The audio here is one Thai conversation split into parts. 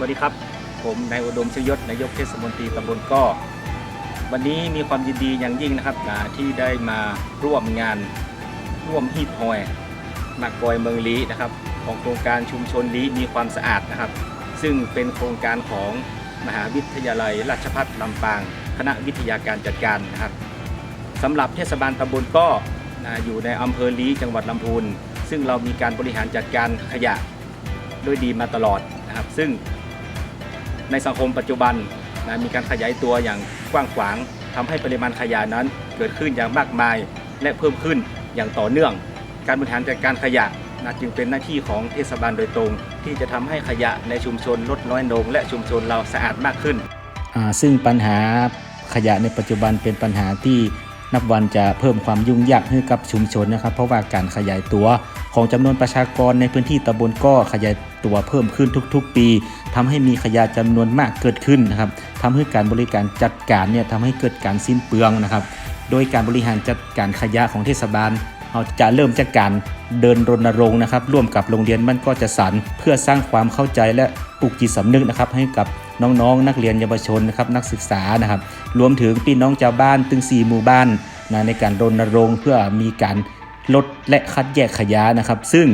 วัสดีครับ ผมนายอุดมชยศนายกเทศมนตรีตำบลก้อวันนี้มีความยินดีอย่างยิ่งนะครับที่ได้มาร่วมงานร่วมฮีทฮอยมากอยเมืองลีนะครับ ของโครงการชุมชนลีมีความสะอาดนะครับ ซึ่งเป็นโครงการของมหาวิทยาลัยราชภัฏลำปาง คณะวิทยาการจัดการนะครับสำหรับเทศบาลตำบลก้ออยู่ในอำเภอลีจังหวัดลำพูนซึ่งเรามีการบริหารจัดการขยะด้วยดีมาตลอดนะครับ ซึ่ง ในสังคมปัจจุบันนะมีการขยายตัวอย่างกว้างขวางทำให้ปริมาณขยะนั้นเกิดขึ้นอย่างมากมาย และเพิ่มขึ้นอย่างต่อเนื่อง การบริหารจัดการขยะนะจึงเป็นหน้าที่ของเทศบาลโดยตรง ที่จะทำให้ขยะในชุมชนลดน้อยลงและชุมชนเราสะอาดมากขึ้น ซึ่งปัญหาขยะในปัจจุบันเป็นปัญหาที่นับวันจะเพิ่มความยุ่งยากให้กับชุมชนนะครับ เพราะว่าการขยายตัวของจำนวนประชากรในพื้นที่ตำบลก็ขยายตัวเพิ่มขึ้นทุกๆ ปี ทำให้มีขยะจำนวนมากเกิดขึ้นนะครับทำให้การบริการจัดการเนี่ยทำให้เกิดการสิ้นเปลืองนะครับ โดยการบริหารจัดการขยะของเทศบาลเราจะเริ่มจากการเดินรณรงค์นะครับ ร่วมกับโรงเรียนมันก็จะสรรเพื่อสร้างความเข้าใจและปลูกจิตสำนึกนะครับ ให้กับน้องๆนักเรียนเยาวชนนะครับนักศึกษานะครับ รวมถึงพี่น้องชาวบ้านตึงสี่หมู่บ้านนะในการรณรงค์เพื่อมีการลดและคัดแยกขยะนะครับ ซึ่ง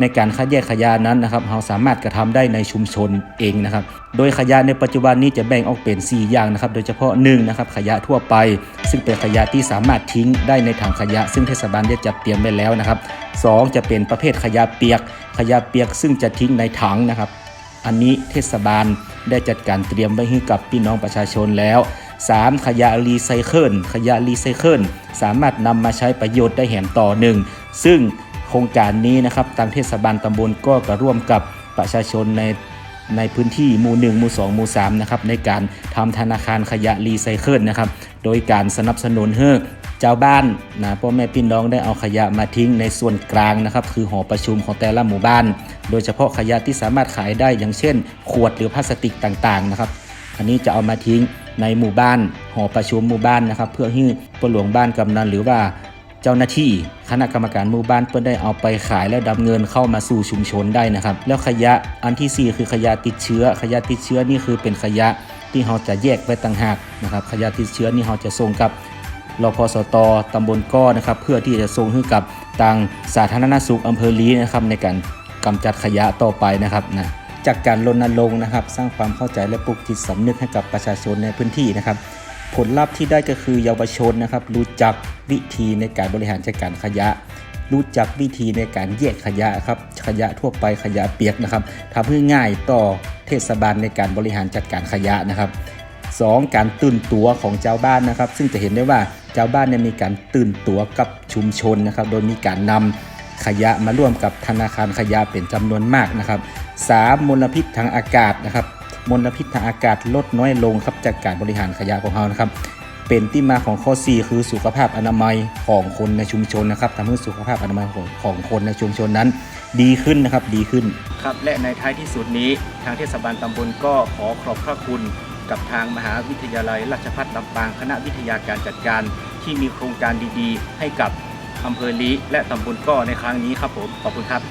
ในการคัดแยกขยะนั้นนะครับเราสามารถกระทำได้ในชุมชนเองนะครับ โดยขยะในปัจจุบันนี้จะแบ่งออกเป็น 4 อย่างนะครับ โดยเฉพาะ1นะครับขยะทั่วไป ซึ่งเป็นขยะที่สามารถทิ้งได้ในถังขยะ ซึ่งเทศบาลได้จัดเตรียมไว้แล้วนะครับ 2 จะเป็นประเภทขยะเปียก ขยะเปียกซึ่งจะทิ้งในถังนะครับ อันนี้เทศบาลได้จัดการเตรียมไว้ให้กับพี่น้องประชาชนแล้ว 3. ขยะรีไซเคิลขยะรีไซเคิลสามารถนำมาใช้ประโยชน์ได้แหมต่อหนึ่งซึ่ง ครงการนี้นะครับทางเทศบาลตำบลก็กระร่วมกับประชาชนในในพื้นที่หมู่1หมู่2หมู่3นะครับในการทำธนาคารขยะรีไซเคิลนะครับ โดยการสนับสนุนให้เจ้าบ้านนะพ่อแม่พี่น้องได้เอาขยะมาทิ้งในส่วนกลางนะครับ คือหอประชุมของแต่ละหมู่บ้าน โดยเฉพาะขยะที่สามารถขายได้อย่างเช่น ขวดหรือพลาสติกต่างๆนะครับ อันนี้จะเอามาทิ้งในหมู่บ้านหอประชุมหมู่บ้านนะครับ เพื่อให้ปหลวงบ้านกำนันหรือว่า เจ้าหน้าที่คณะกรรมการหมู่บ้านเพื่อได้เอาไปขายและดำเงินเข้ามาสู่ชุมชนได้นะครับ แล้วขยะอันที่ 4 คือขยะติดเชื้อ ขยะติดเชื้อนี่คือเป็นขยะที่เราจะแยกไว้ต่างหากนะครับขยะติดเชื้อนี่เราจะส่งกับรพสตตำบลก้อนะครับเพื่อที่จะส่งให้กับทางสาธารณสุขอำเภอลีนะครับในการกำจัดขยะต่อไปนะครับนะจากการรณรงค์นะครับ สร้างความเข้าใจและปลุกจิตสำนึกให้กับประชาชนในพื้นที่นะครับ ผลลัพธ์ที่ได้ก็คือเยาวชนนะครับ รู้จักวิธีในการบริหารจัดการขยะ รู้จักวิธีในการแยกขยะครับขยะทั่วไปขยะเปียกนะครับทำให้ง่ายต่อเทศบาลในการบริหารจัดการขยะนะครับ 2. การตื่นตัวของเจ้าบ้านนะครับ ซึ่งจะเห็นได้ว่าเจ้าบ้านเนี่ยมีการตื่นตัวกับชุมชนนะครับ โดยมีการนำขยะมาร่วมกับธนาคารขยะเป็นจำนวนมากนะครับ 3. มลพิษทางอากาศนะครับ มลพิษทางอากาศลดน้อยลงครับจากการบริหารขยะของเรานะครับ เป็นที่มาของข้อ 4 คือสุขภาพอนามัยของคนในชุมชนนะครับทำให้สุขภาพอนามัยของของคนในชุมชนนั้น ดีขึ้นนะครับดีขึ้นครับและในท้ายที่สุดนี้ ทางเทศบาลตำบลก็ขอขอบพระคุณกับทางมหาวิทยาลัย ราชภัฏลำปางคณะวิทยาการจัดการ ที่มีโครงการดีๆ ให้กับอำเภอลีและตำบลก้อในครั้งนี้ครับผมขอบคุณครับ